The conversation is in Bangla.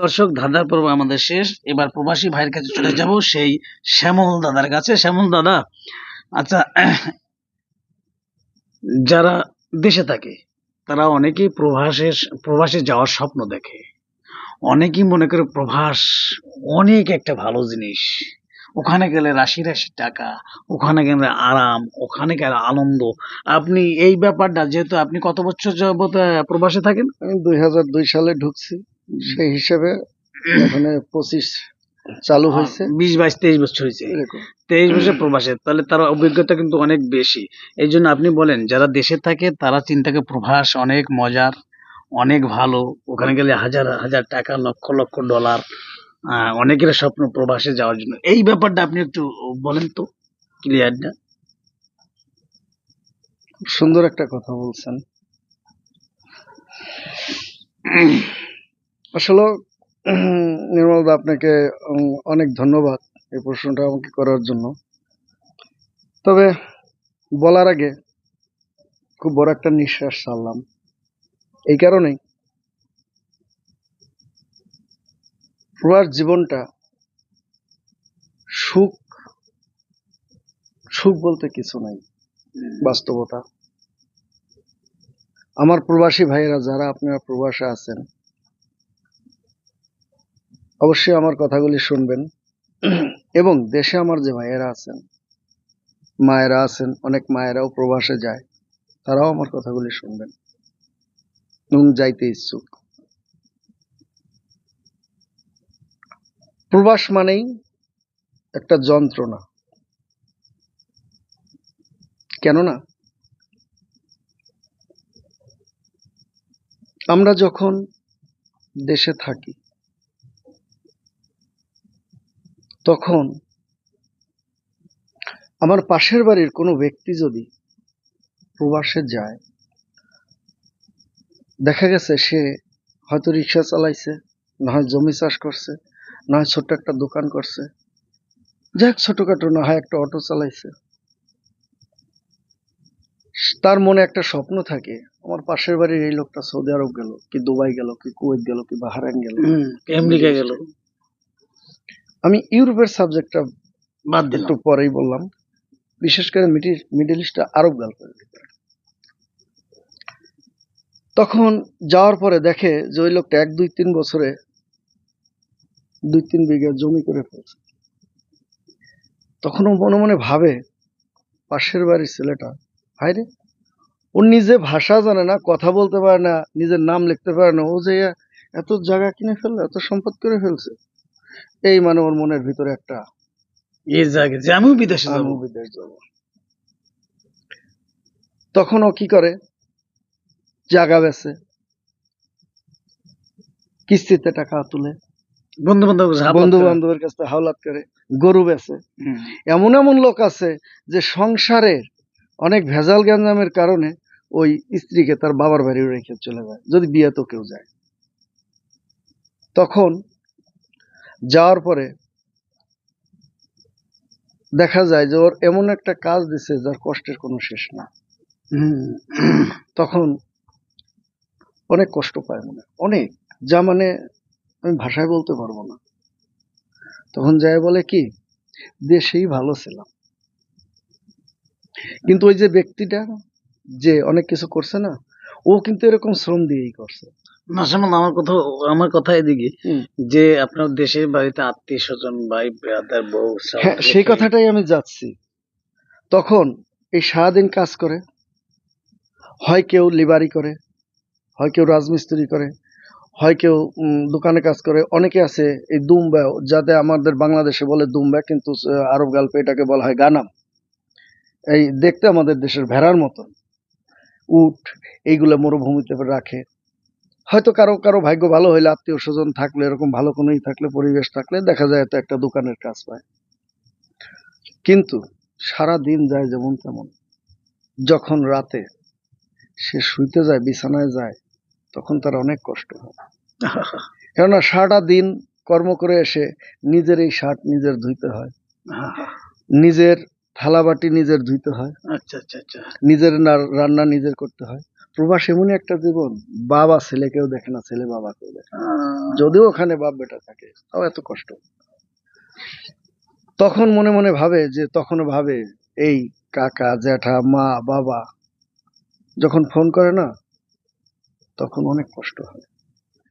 দর্শক, ধাঁধার পর্ব আমাদের শেষ। এবার প্রবাসী ভাইয়ের কাছে চলে যাব সেই শ্যামল দাদার কাছে। শ্যামল দাদা আচ্ছা যারা দেশে থাকে, তারা অনেকেই প্রবাসে প্রবাসে যাওয়ার স্বপ্ন দেখে। অনেকেই মনে করে প্রবাস অনেক একটা ভালো জিনিস। ওখানে গেলে রাশি রাশি টাকা, ওখানে গেলে আরাম, ওখানে গেলে আনন্দ। আপনি এই ব্যাপারটা, যেহেতু আপনি কত বছর যাবত প্রবাসে থাকেন? আমি দুই হাজার দুই সালে ঢুকছি। সেই হিসেবে ওখানে পঁচিশ চালু হয়েছে। বিশ বাইশ তেইশ বছর হয়েছে। তেইশ বছর প্রবাসে তাহলে তার অভিজ্ঞতা কিন্তু অনেক বেশি। এই জন্য আপনি বলেন যারা দেশে থাকে তারা চিন্তাকে প্রবাস অনেক মজার অনেক ভালো। ওখানে গেলে হাজার হাজার টাকা লক্ষ লক্ষ ডলার অনেকের স্বপ্ন প্রবাসে যাওয়ার জন্য। এই ব্যাপারটা আপনি একটু বলেন তো ক্লিয়ারটা সুন্দর একটা কথা বলছেন। আসলে নির্মল দা, আপনাকে অনেক ধন্যবাদ এই প্রশ্নটা আমাকে করার জন্য। তবে, বলার আগে খুব বড় একটা নিঃশ্বাস ছাড়লাম। এই কারণেই প্রবাস জীবনটা সুখ সুখ বলতে কিছু নাই, বাস্তবতা। আমার প্রবাসী ভাইয়েরা, যারা আপনারা প্রবাসে আছেন অবশ্যই আমার কথাগুলি শুনবেন। এবং দেশে আমার যে ভাইয়েরা আছেন, মায়েরা আছেন, অনেক মায়েরাও প্রবাসে যায়, তারাও আমার কথাগুলি শুনবেন। এবং যাইতে ইচ্ছুক। প্রবাস মানেই একটা যন্ত্রণা। কেননা, আমরা যখন দেশে থাকি তখন আমার পাশের বাড়ির কোনো ব্যক্তি যদি প্রবাসে যায়, দেখা গেছে সে হয়তো রিক্সা চালাইছে, না হয় জমি চাষ করছে, না হয় ছোট্ট একটা দোকান করছে। যাক, ছোটখাটো না হয় একটা অটো চালাইছে। তার মনে একটা স্বপ্ন থাকে, আমার পাশের বাড়ির এই লোকটা সৌদি আরব গেল, কি দুবাই গেল, কি কুয়েত গেল, কি বাহারাইন গেল। আমেরিকা গেল। আমি ইউরোপের সাবজেক্টটা বাদ একটু পরেই বললাম। বিশেষ করে মিডিল ইস্টটা আরব ভিতরে তখন যাওয়ার পরে দেখে যে ওই লোকটা এক দুই তিন বছরে দুই তিন বিঘা জমি করে ফেলছে। তখন ও মনে মনে ভাবে পাশের বাড়ির ছেলেটা হায় রে ও নিজে ভাষা জানে না কথা বলতে পারে না নিজের নাম লিখতে পারে না ও যে এত জায়গা কিনে ফেলল এত সম্পদ করে ফেলছে। এই মানে ওর মনের ভিতরে একটা যে আমিও বিদেশে যাব। বিদেশ যাব। তখন ও কি করে? জাগা বেচে কিস্তিতে টাকা তুলে বন্ধু বান্ধব বন্ধু বান্ধবের কাছ থেকে হাওলাত করে গরু বেচে এমন এমন লোক আছে যে সংসারের অনেক ভেজাল গ্যাঞ্জামের কারণে ওই স্ত্রীকে তার বাবার বাড়ি রেখে চলে যায় যদি বিয়ে তো কেউ যায়। তখন যাওয়ার পরে দেখা যায় যে ওর এমন একটা কাজ দিছে যার কষ্টের কোনো শেষ না। তখন অনেক কষ্ট পায় মনে। অনেক। যা মানে আমি ভাষায় বলতে পারব না। তখন যায় বলে কি দেশেই ভালো ছিলাম। কিন্তু ওই যে ব্যক্তিটা যে অনেক কিছু করছে না ও কিন্তু এরকম শ্রম দিয়েই করছে। না শুনুন আমার কথা আমার কথা এদিকে যে আপনার দেশের বাড়িতে আত্মীয় স্বজন ভাই ব্রাদার বউ হ্যাঁ সেই কথাটাই আমি যাচ্ছি। তখন এই সারাদিন কাজ করে হয় কেউ লিবারি করে হয় কেউ রাজমিস্ত্রি করে হয় কেউ দোকানে কাজ করে অনেকে আছে এই দুম্বা যাতে আমাদের বাংলাদেশে বলে দুম্বা কিন্তু আরব গল্পে এটাকে বলা হয় গানাম। এই দেখতে আমাদের দেশের ভেড়ার মতন। উট এইগুলো মরুভূমিতে রাখে হয়তো কারও কারও ভাগ্য ভালো হইলে আত্মীয় স্বজন থাকলে এরকম ভালো কোনো ই থাকলে পরিবেশ থাকলে দেখা যায় তো একটা দোকানের কাজ পায়। কিন্তু সারা দিন যায় যেমন তেমন। যখন রাতে সে শুইতে যায় বিছানায় যায় তখন তার অনেক কষ্ট হয়। কেননা সারাটা দিন কর্ম করে এসে নিজের এই শার্ট নিজের ধুইতে হয়। নিজের থালাবাটি নিজের ধুইতে হয়। আচ্ছা আচ্ছা আচ্ছা। নিজের না- রান্না নিজের করতে হয়। প্রবাস এমনই একটা জীবন বাবা ছেলেকেও দেখে না ছেলে বাবাকেও দেখে না। যদিও ওখানে বাপ বেটা থাকে তাও এত কষ্ট। তখন মনে মনে ভাবে যে তখন ভাবে এই কাকা জ্যাঠা মা বাবা। যখন ফোন করে না তখন অনেক কষ্ট হয়।